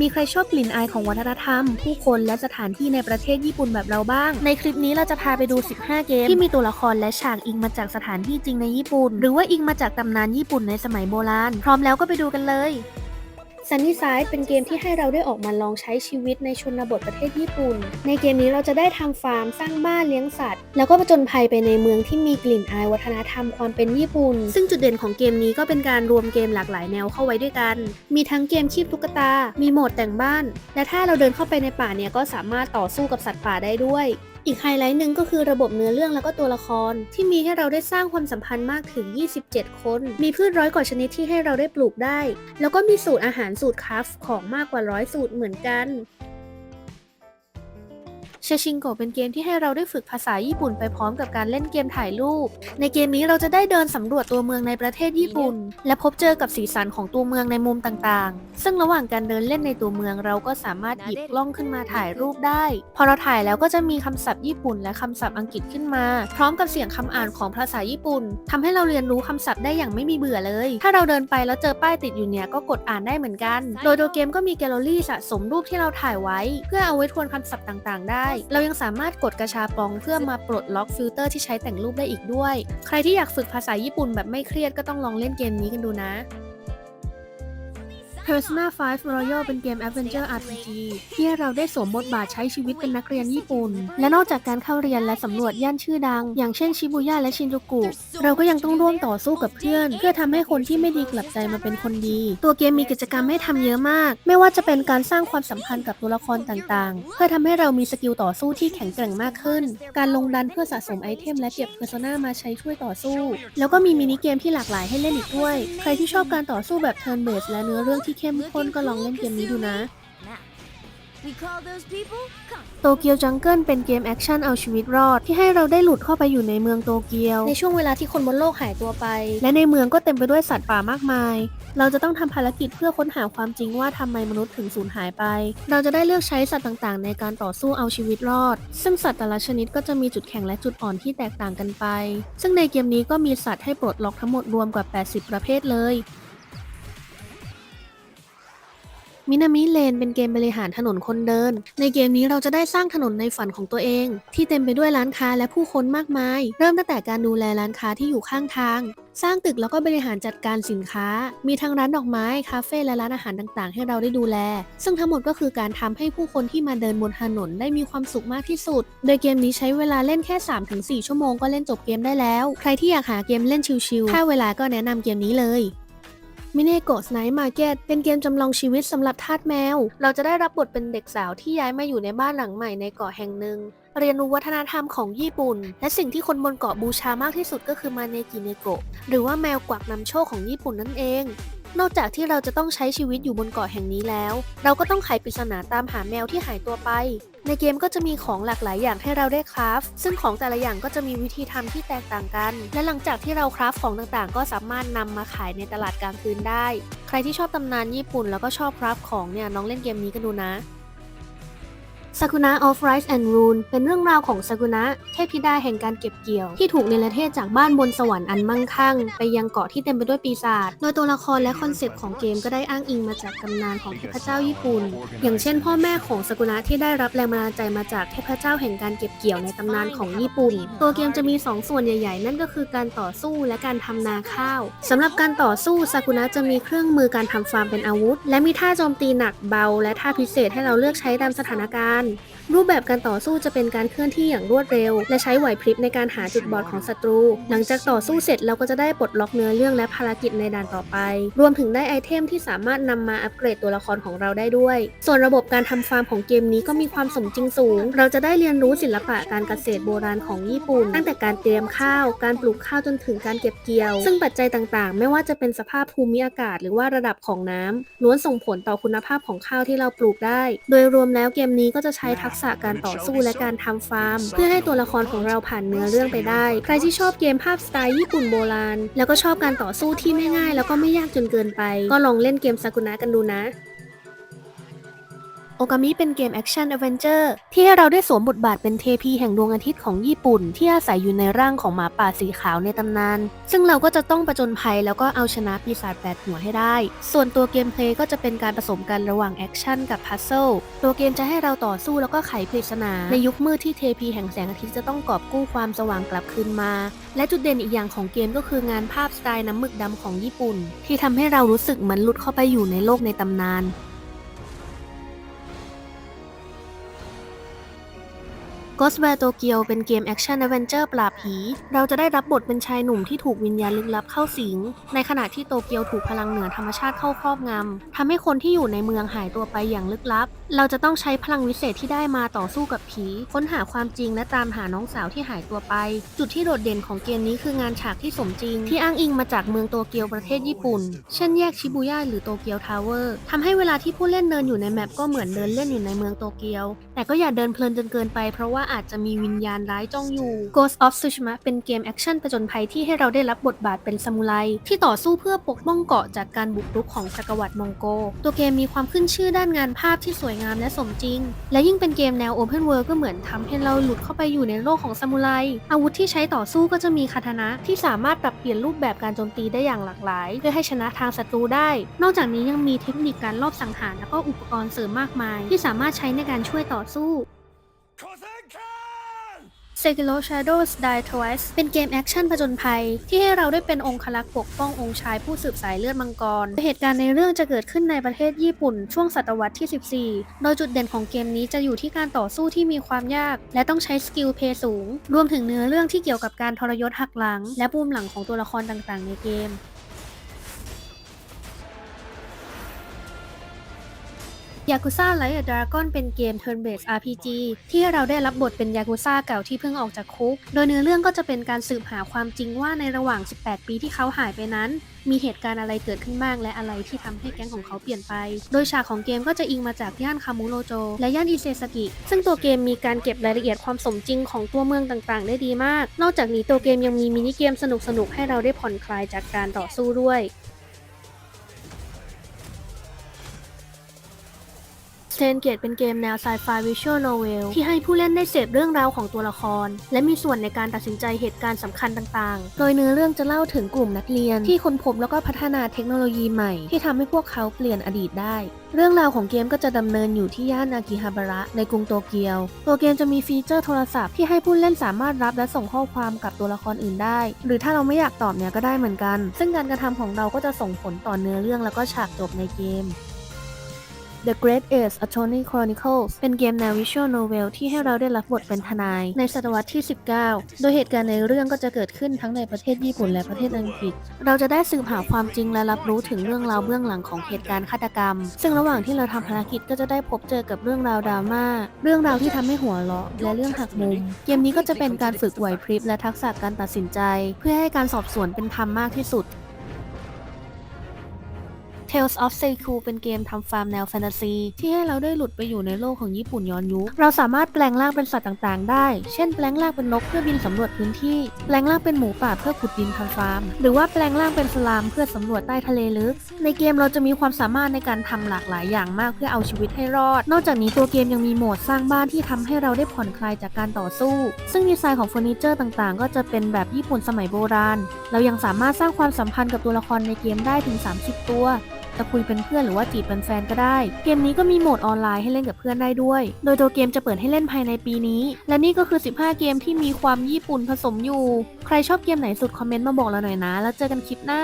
มีใครชอบกลิ่นอายของวัฒนธรรม ผู้คนและสถานที่ในประเทศญี่ปุ่นแบบเราบ้าง ในคลิปนี้เราจะพาไปดู 15 เกม ที่มีตัวละครและฉากอิงมาจากสถานที่จริงในญี่ปุ่น หรือว่าอิงมาจากตำนานญี่ปุ่นในสมัยโบราณ พร้อมแล้วก็ไปดูกันเลย Sunny Side เป็นเกมที่ให้เราได้ออกมาลองใช้ชีวิตในชนบทประเทศญี่ปุ่น ในเกมนี้เราจะได้ทำฟาร์มสร้างบ้านเลี้ยงสัตว์ แล้วก็ผจญภัยไปในเมืองที่มีกลิ่นอายวัฒนธรรมความเป็นญี่ปุ่น ซึ่งจุดเด่นของเกมนี้ก็เป็นการรวมเกมหลากหลายแนวเข้าไว้ด้วยกัน มีทั้งเกมคีบตุ๊กตา มีโหมดแต่งบ้าน และถ้าเราเดินเข้าไปในป่าเนี่ยก็สามารถต่อสู้กับสัตว์ป่าได้ด้วยอีกไฮไลท์หนึ่งก็คือระบบเนื้อเรื่องแล้วก็ตัวละคร ที่มีให้เราได้สร้างความสัมพันธ์มากถึง 27 คน มีพืชร้อยกว่าชนิดที่ให้เราได้ปลูกได้ แล้วก็มีสูตรอาหารสูตรคราฟของมากกว่าร้อยสูตรเหมือนกัน ชชิงโกเป็นเกมที่ให้เราได้ฝึกภาษาญี่ปุ่นไปพร้อมกับการเล่นเกมถ่ายรูป ในเกมนี้เราจะได้เดินสำรวจตัวเมืองในประเทศญี่ปุ่น และพบเจอกับสีสันของตัวเมืองในมุมต่างๆ ซึ่งระหว่างการเดินเล่นในตัวเมืองเราก็สามารถหยิบกล้องขึ้นมาถ่ายรูปได้ พอเราถ่ายแล้วก็จะมีคำศัพท์ญี่ปุ่น และคำศัพท์อังกฤษขึ้นมา พร้อมกับเสียงคำอ่านของภาษาญี่ปุ่นทำให้เราเรียนรู้คำศัพท์ได้อย่างไม่มีเบื่อเลย ถ้าเราเดินไปแล้วเจอป้ายติดอยู่เนี่ยก็กดอ่านได้เหมือนกัน โดยตัวเกมก็มีแกลเลอรี่สะสมรูปที่เราถ่ายไว้ เพื่อเอาไว้ทวนคำศัพท์ต่างๆ ได้เรายังสามารถกดกระชาปองเพื่อมาปลดล็อกฟิลเตอร์ที่ใช้แต่งรูปได้อีกด้วย ใครที่อยากฝึกภาษาญี่ปุ่นแบบไม่เครียดก็ต้องลองเล่นเกมนี้กันดูนะ Persona 5 Royal เป็นเกม Adventure RPG ที่เราได้สวมบทบาทใช้ชีวิตเป็นนักเรียนญี่ปุ่น และนอกจากการเข้าเรียนและสำรวจย่านชื่อดัง อย่างเช่นชิบุย่าและชินจูกุ เราก็ยังต้องร่วมต่อสู้กับเพื่อน เพื่อทำให้คนที่ไม่ดีกลับใจมาเป็นคนดี ตัวเกมมีกิจกรรมให้ทำเยอะมาก ไม่ว่าจะเป็นการสร้างความสัมพันธ์กับตัวละครต่างๆ เพื่อทำให้เรามีสกิลต่อสู้ที่แข็งแกร่งมากขึ้น การลงดันเพื่อสะสมไอเทมและเก็บ Persona มาใช้ช่วยต่อสู้ แล้วก็มีมินิเกมที่หลากหลายให้เล่นอีกด้วย ใครที่ชอบการต่อสู้แบบ turn based และเนื้อเรื่องที่เข้มข้นก็ลองเล่นเกมนี้ดูนะ We call those people come. โตเกียวจังเกิลเป็นเกมแอคชั่นเอาชีวิตรอด ที่ให้เราได้หลุดเข้าไปอยู่ในเมืองโตเกียว ในช่วงเวลาที่คนบนโลกหายตัวไป และในเมืองก็เต็มไปด้วยสัตว์ป่ามากมาย เราจะต้องทำภารกิจเพื่อค้นหาความจริงว่าทำไมมนุษย์ถึงสูญหายไป เราจะได้เลือกใช้สัตว์ต่างๆ ในการต่อสู้เอาชีวิตรอด ซึ่งสัตว์แต่ละชนิดก็จะมีจุดแข็งและจุดอ่อนที่แตกต่างกันไป ซึ่งในเกมนี้ก็มีสัตว์ให้ปลดล็อกทั้งหมดรวมกว่า 80 ประเภทเลย มินามิเลนเป็นเกมบริหารถนนคนเดิน ในเกมนี้เราจะได้สร้างถนนในฝันของตัวเอง ที่เต็มไปด้วยร้านค้าและผู้คนมากมาย เริ่มตั้งแต่การดูแลร้านค้าที่อยู่ข้างทาง สร้างตึกแล้วก็บริหารจัดการสินค้า มีทั้งร้านดอกไม้ คาเฟ่และร้านอาหารต่างๆ ให้เราได้ดูแล ซึ่งทั้งหมดก็คือการทำให้ผู้คนที่มาเดินบนถนนได้มีความสุขมากที่สุด โดยเกมนี้ใช้เวลาเล่นแค่ 3-4 ชั่วโมงก็เล่นจบเกมได้แล้ว ใครที่อยากหาเกมเล่นชิลๆถ้าเวลาก็แนะนำเกมนี้เลย มิเนโกะไนท์มาร์เก็ตเป็นเกมจำลองชีวิตสำหรับทาสแมว เราจะได้รับบทเป็นเด็กสาวที่ย้ายมาอยู่ในบ้านหลังใหม่ในเกาะแห่งหนึ่ง เรียนรู้วัฒนธรรมของญี่ปุ่น และสิ่งที่คนบนเกาะบูชามากที่สุดก็คือมาเนกิเนโกะหรือว่าแมวกวักนำโชคของญี่ปุ่นนั่นเอง นอกจากที่เราจะต้องใช้ชีวิตอยู่บนเกาะแห่งนี้แล้ว เราก็ต้องไขปริศนาตามหาแมวที่หายตัวไป ในเกมก็จะมีของหลากหลายอย่างให้เราได้คราฟซึ่งของแต่ละอย่างก็จะมีวิธีทำที่แตกต่างกัน และหลังจากที่เราคราฟของต่างๆ ก็สามารถนำมาขายในตลาดกลางคืนได้ ใครที่ชอบตำนานญี่ปุ่นแล้วก็ชอบคราฟของเนี่ยน้องเล่นเกมนี้กันดูนะ Sakuna of Rice and Rune เป็นเรื่องราวของซากุนะเทพธิดาแห่งการเก็บเกี่ยว ที่ถูกเนรเทศจากบ้านบนสวรรค์อันมั่งคั่ง ไปยังเกาะที่เต็มไปด้วยปีศาจ โดยตัวละครและคอนเซปต์ของเกมก็ได้อ้างอิงมาจากตำนานของเทพเจ้าญี่ปุ่น อย่างเช่น พ่อแม่ของซากุนะที่ได้รับแรงบันดาลใจมาจากเทพเจ้าแห่งการเก็บเกี่ยวในตำนานของญี่ปุ่น ตัวเกมจะมี 2 ส่วนใหญ่ ๆ นั่นก็คือการต่อสู้และการทำนาข้าวสำหรับการต่อสู้ซากุนะจะมีเครื่องมือการทำฟาร์มเป็นอาวุธ และมีท่าโจมตีหนักเบา และท่าพิเศษให้เราเลือกใช้ตามสถานการณ์รูปแบบการต่อสู้จะเป็นการเคลื่อนที่อย่างรวดเร็ว และใช้ไหวพริบในการหาจุดบอดของศัตรู หลังจากต่อสู้เสร็จเราก็จะได้ปลดล็อกเนื้อเรื่องและภารกิจในด่านต่อไป รวมถึงได้ไอเทมที่สามารถนำมาอัปเกรดตัวละครของเราได้ด้วย ส่วนระบบการทำฟาร์มของเกมนี้ก็มีความสมจริงสูง เราจะได้เรียนรู้ศิลปะการเกษตรโบราณของญี่ปุ่น ตั้งแต่การเตรียมข้าว การปลูกข้าวจนถึงการเก็บเกี่ยว ซึ่งปัจจัยต่างๆ ไม่ว่าจะเป็นสภาพภูมิอากาศ หรือว่าระดับของน้ำล้วนส่งผลต่อคุณภาพของข้าวที่เราปลูกได้ โดยรวมแล้วเกมนี้ก็จะใช้ทักษะการต่อสู้และการทำฟาร์ม เพื่อให้ตัวละครของเราผ่านเนื้อเรื่องไปได้ ใครที่ชอบเกมภาพสไตล์ญี่ปุ่นโบราณ แล้วก็ชอบการต่อสู้ที่ไม่ง่าย แล้วก็ไม่ยากจนเกินไป ก็ลองเล่นเกมซากุนะกันดูนะ โอกามิเป็นเกมแอคชั่นแอเวนเจอร์ที่ให้เราได้สวมบทบาทเป็นเทพีแห่งดวงอาทิตย์ของญี่ปุ่น ที่อาศัยอยู่ในร่างของหมาป่าสีขาวในตำนาน ซึ่งเราก็จะต้องประจนภัยแล้วก็เอาชนะปีศาจแปดหัวให้ได้ ส่วนตัวเกมเพลย์ก็จะเป็นการผสมกันระหว่างแอคชั่นกับพัซเซิลตัวเกมจะให้เราต่อสู้แล้วก็ไขปริศนา ในยุคมืดที่เทพีแห่งแสงอาทิตย์จะต้องกอบกู้ความสว่างกลับคืนมา และจุดเด่นอีกอย่างของเกมก็คืองานภาพสไตล์น้ำหมึกดำของญี่ปุ่น ที่ทำให้เรารู้สึกเหมือนหลุดเข้าไปอยู่ในโลกในตำนาน Ghostware Tokyo เป็นเกมแอคชั่นแอเวนเจอร์ปราบผี เราจะได้รับบทเป็นชายหนุ่มที่ถูกวิญญาณลึกลับเข้าสิง ในขณะที่โตเกียวถูกพลังเหนือธรรมชาติเข้าครอบงำทำให้คนที่อยู่ในเมืองหายตัวไปอย่างลึกลับ เราจะต้องใช้พลังวิเศษที่ได้มาต่อสู้กับผี ค้นหาความจริงและตามหาน้องสาวที่หายตัวไป จุดที่โดดเด่นของเกมนี้คืองานฉากที่สมจริง ที่อ้างอิงมาจากเมืองโตเกียวประเทศญี่ปุ่น เช่นแยกชิบูย่าหรือโตเกียวทาวเวอร์ทำให้เวลาที่ผู้เล่นเดินอยู่ในแมปก็เหมือนเดินเล่นอยู่ในเมืองโตเกียว แต่ก็อย่าเดินเพลินจนเกินไปเพราะว่าอาจจะมีวิญญาณร้ายจ้องอยู่ Ghost of Tsushima เป็นเกมแอคชั่นผจญภัยที่ให้เราได้รับบทบาทเป็นซามูไรที่ต่อสู้เพื่อปกป้องเกาะจากการบุกรุกของจักรวรรดิมองโก ตัวเกมมีความขึ้นชื่อด้านงานภาพที่สวยงามและสมจริง และยิ่งเป็นเกมแนว Open World ก็เหมือนทำให้เราหลุดเข้าไปอยู่ในโลกของซามูไร อาวุธที่ใช้ต่อสู้ก็จะมีคาถานะที่สามารถปรับเปลี่ยนรูปแบบการโจมตีได้อย่างหลากหลาย เพื่อให้ชนะทางศัตรูได้ นอกจากนี้ยังมีเทคนิคการลอบสังหารและก็อุปกรณ์เสริมมากมาย ที่สามารถใช้ในการช่วยต่อสู้ Sekiro Shadows Die Twice เป็นเกมแอคชั่นผจญภัย ที่ให้เราได้เป็นองคลักษ์ปกป้ององค์ชายผู้สืบสายเลือดมังกร เหตุการณ์ในเรื่องจะเกิดขึ้นในประเทศญี่ปุ่น ช่วงศตวรรษที่ 14 โดยจุดเด่นของเกมนี้จะอยู่ที่การต่อสู้ที่มีความยาก และต้องใช้สกิลเพย์สูง รวมถึงเนื้อเรื่องที่เกี่ยวกับการทรยศหักหลัง และปูมหลังของตัวละครต่างๆ ในเกม ยากุซ่าไลท์ดราก้อนเป็นเกม Turn Based RPG ที่เราได้รับบทเป็นยากุซ่าเก่าที่เพิ่งออกจากคุก โดยเนื้อเรื่องก็จะเป็นการสืบหาความจริงว่าในระหว่าง 18 ปีที่เขาหายไปนั้น มีเหตุการณ์อะไรเกิดขึ้นบ้างและอะไรที่ทำให้แก๊งของเขาเปลี่ยนไป โดยฉากของเกมก็จะอิงมาจากย่านคามุโรโจ และย่านอิเซสกิ ซึ่งตัวเกมมีการเก็บรายละเอียดความสมจริงของตัวเมืองต่างๆ ได้ดีมาก นอกจากนี้ตัวเกมยังมีมินิเกมสนุกๆให้เราได้ผ่อนคลายจากการต่อสู้ด้วย s t a n g a t e เป็นเกมแนวไซไฟวิชวลโนเวลที่ให้ผู้เล่นได้เสพเรื่องราวของตัวละคร และมีส่วนในการตัดสินใจเหตุการณ์สำคัญต่างๆ โดยเนื้อเรื่องจะเล่าถึงกลุ่มนักเรียน ที่ค้นพบแล้วก็พัฒนาเทคโนโลยีใหม่ ที่ทำให้พวกเขาเปลี่ยนอดีตได้ เรื่องราวของเกมก็จะดำเนินอยู่ที่ย่านอากิฮาบาระในกรุงโตเกียว ตัวเกมจะมีฟีเจอร์โทรศัพท์ที่ให้ผู้เล่นสามารถรับและส่งข้อความกับตัวละครอื่นได้ หรือถ้าเราไม่อยากตอบเนี่ยก็ได้เหมือนกัน ซึ่งการกระทำของเราก็จะส่งผลต่อเนื้อเรื่องแล้วก็ฉากจบในเกม The Great Ace Attorney Chronicles เป็นเกมแนว Visual Novel ที่ให้เราได้รับบทเป็นทนาย ในศตวรรษที่ 19 โดยเหตุการณ์ในเรื่องก็จะเกิดขึ้นทั้งในประเทศญี่ปุ่นและประเทศอังกฤษ เราจะได้สืบหาความจริงและรับรู้ถึงเรื่องราวเบื้องหลังของเหตุการณ์ฆาตกรรม ซึ่งระหว่างที่เราทำภารกิจก็จะได้พบเจอกับเรื่องราวดราม่า เรื่องราวที่ทำให้หัวเราะ และเรื่องหักมุม เกมนี้ก็จะเป็นการฝึกไหวพริบและทักษะการตัดสินใจ เพื่อให้การสอบสวนเป็นธรรมมากที่สุด Tales of Seiku เป็นเกมทำฟาร์มแนวแฟนตาซี ที่ให้เราได้หลุดไปอยู่ในโลกของญี่ปุ่นย้อนยุค เราสามารถแปลงร่างเป็นสัตว์ต่างๆ ได้ เช่น แปลงร่างเป็นนกเพื่อบินสำรวจพื้นที่ แปลงร่างเป็นหมูป่าเพื่อขุดดินทำฟาร์ม หรือว่าแปลงร่างเป็นสลามเพื่อสำรวจใต้ทะเลลึก ในเกมเราจะมีความสามารถในการทำหลากหลายอย่างมากเพื่อเอาชีวิตให้รอด นอกจากนี้ตัวเกมยังมีโหมดสร้างบ้านที่ทำให้เราได้ผ่อนคลายจากการต่อสู้ ซึ่งดีไซน์ของเฟอร์นิเจอร์ต่างๆ ก็จะเป็นแบบญี่ปุ่นสมัยโบราณ เรายังสามารถสร้างความสัมพันธ์กับตัวละครในเกมได้ถึง 30 ตัว จะคุยเป็นเพื่อนหรือว่าจีบเป็นแฟนก็ได้ เกมนี้ก็มีโหมดออนไลน์ให้เล่นกับเพื่อนได้ด้วย โดยตัวเกมจะเปิดให้เล่นภายในปีนี้ และนี่ก็คือ 15 เกมที่มีความญี่ปุ่นผสมอยู่ ใครชอบเกมไหนสุดคอมเมนต์มาบอกเราหน่อยนะ แล้วเจอกันคลิปหน้า